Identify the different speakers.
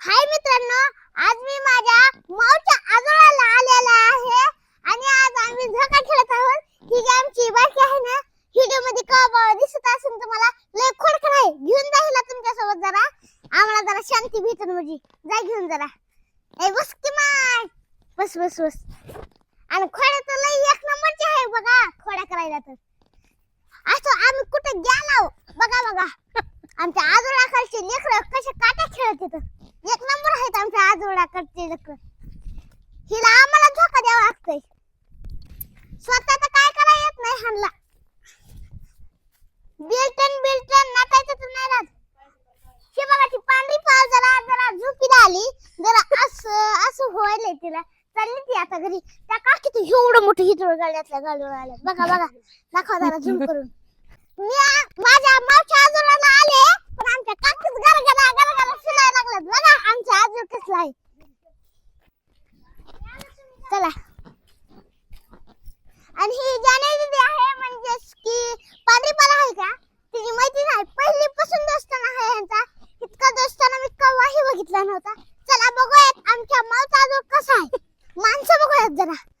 Speaker 1: हाय मित्रांनो आज मी माझ्या मावच्या आजोळाला आलेला आहे. आणि आज आम्ही झोका खेळत आहोत. ही जी आमची बाकी आहे ना व्हिडिओमध्ये का दिसत असेल तुम्हाला लय खोडखड आहे घेऊन जा हिला तुमच्यासोबत जरा. आम्हाला जरा शांती भेटन म्हणजे. जा घेऊन जरा. ए बस की माय. बस बस बस. आणि खोड्या तर लय एक नंबरचे आहे बघा खोड्या करायला तर. असं आम्ही कुठे गेलो? बघा बघा. आमच्या आजोळाकडचे लेकरं कसे काट्या खेळत येतं एक नंबर आहेत आमच्या आजोळाकडचे लेकरं. हिला आम्हाला धोका द्यावा लागतोय. स्वतः तर काय करा येत नाही हल्ला बिल्टन बिल्टन नाटायचं तर नाही राहत. हे बघा ती पांढरी पाव जरा जरा झोपीला आली. जरा असं असं व्हायलंय तिला. चालली ती आता घरी. त्या काकी तू एवढं मोठं हिटोळ गाड्यातल्या गाडीवर आल्या. बघा बघा. दाखवा जरा झूम करून. मी आ- माझ्या मावच्या आजोळाला आले पण आमच्या काकीच गरगरा गरगरा फिरायला लागलात बघा आमच्या कसला आहे चला. आणि ही जाने दीदी आहे म्हणजेच की पांढरीपाला आहे का? तिची मैत्रीण आहे. पहिलीपासून दोस्ताना आहे यांचा. इतका दोस्ताना मी कवाही बघितला नव्हता. चला बघूयात आमच्या मावचा आजोळ कसा आहे. माणसं बघूयात जरा.